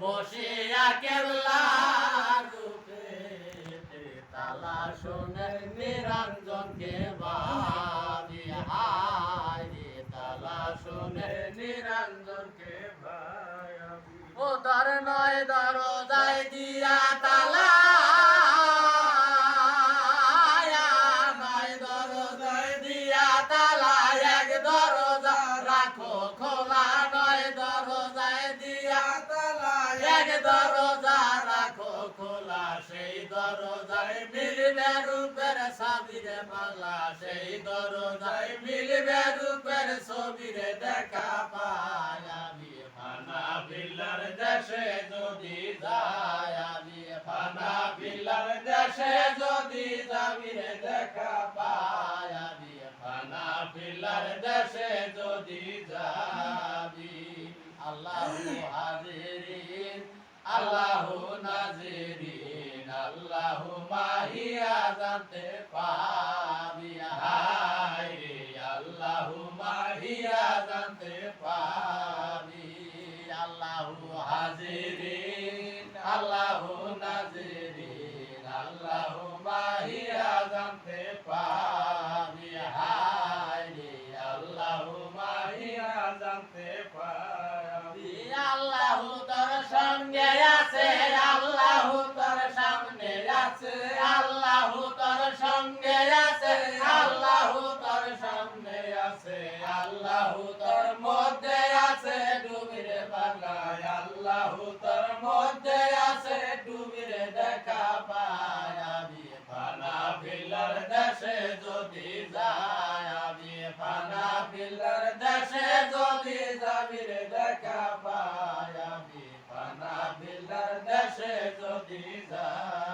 বসিয়া কেবলা রূপে তালা শুনে নিরঞ্জনকে হায় তালা শুনে নিরঞ্জনকে ভাবি ও তার নয় দরজা রাখো, খোলা, সেই দরজায় মিলবে রূপের সাবিরে পালা সেই দরজায় মিলবে রূপের ছবিরে দেখা পায় আমি ফানা বিল্লার দেশে যদি যায় আমি ফানা বিল্লার দেশে যদি যাবি রে দেখা পায় আমি ফানা বিল্লার দেশে যদি যাবি আল্লাহু হাজিরিন আল্লাহু নাজিরিন, আল্লাহু মাহিয়া জানতে পাবি হায়, আল্লাহু মাহিয়া জানতে পাবি, আল্লাহু হাজিরিন, আল্লাহু নাজিরিন, আল্লাহু মাহিয়া জানতে পাবি হায়, আল্লাহু মাহিয়া জানতে পাবি আছে, আল্লাহু তোর সঙ্গে আছে, আল্লাহু তোর সামনে আছে, আল্লাহু তোর মধ্যে আছে ডুবিরে বাংলায় আল্লাহু তোর মধ্যে আছে ডুবিরে দেখা পায়। আমি ফানা বিল্লার দেশে যদি যায় আমি ফানা বিল্লার দেশে যদি যাবি রে দেখা পায়। আমি ফানা বিল্লার দেশে যদি যাবি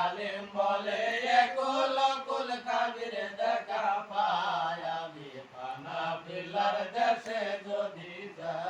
আলেম বলে কুল কুল কাবির দেখা পায়। আমি ফানা পিলার দেশে যদি যায়